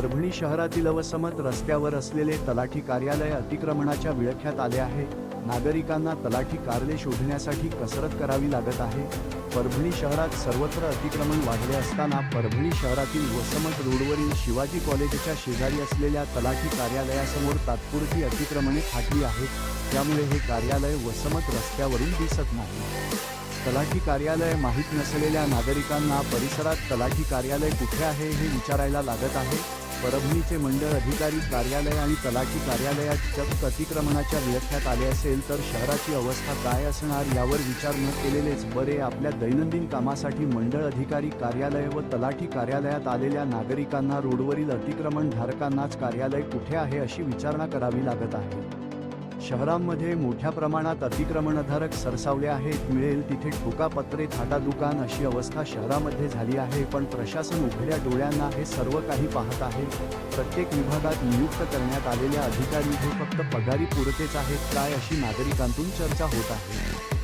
परभणी शहरातील अवसमत रस्त्यावर असलेले तलाठी कार्यालय अतिक्रमणाच्या विळख्यात आले आहे. नागरिकांना तलाठी कार्यालय शोधण्यासाठी कसरत करावी लागत आहे. परभणी शहरात सर्वत्र अतिक्रमण वाढले असताना परभणी शहरातील वसमत रोडवरील शिवाजी कॉलेजच्या शेजारी असलेल्या तलाठी कार्यालयासमोर तात्पुरती अतिक्रमणे फाटली आहेत. त्यामुळे हे कार्यालय वसमत रस्त्यावरून दिसत नाही. तलाठी कार्यालय माहीत नसलेल्या नागरिकांना परिसरात तलाठी कार्यालय कुठे आहे हे विचारायला लागत आहे. परभणीचे मंडळ अधिकारी कार्यालय आणि तलाठी कार्यालयात चक्क अतिक्रमणाच्या विळख्यात आले असेल तर शहराची अवस्था काय असणार यावर विचार न केलेलेच बरे आपल्या दैनंदिन कामासाठी मंडळ अधिकारी कार्यालय व तलाठी कार्यालयात आलेल्या नागरिकांना रोडवरील अतिक्रमण धारकांनाच कार्यालय कुठे आहे अशी विचारणा करावी लागत आहे. शहरांमध्ये मोठ्या प्रमाणात अतिक्रमणधारक सरसावले आहेत. मिळेल तिथे ठोकापत्रे थाटा दुकान अशी अवस्था शहरामध्ये झाली आहे पण प्रशासन उघड्या डोळ्यांना हे सर्व काही पाहत आहे. प्रत्येक विभागात नियुक्त करण्यात आलेल्या अधिकारी हे फक्त पगारी पुरतेच आहेत. काय अशी नागरिकांतून चर्चा होत आहे?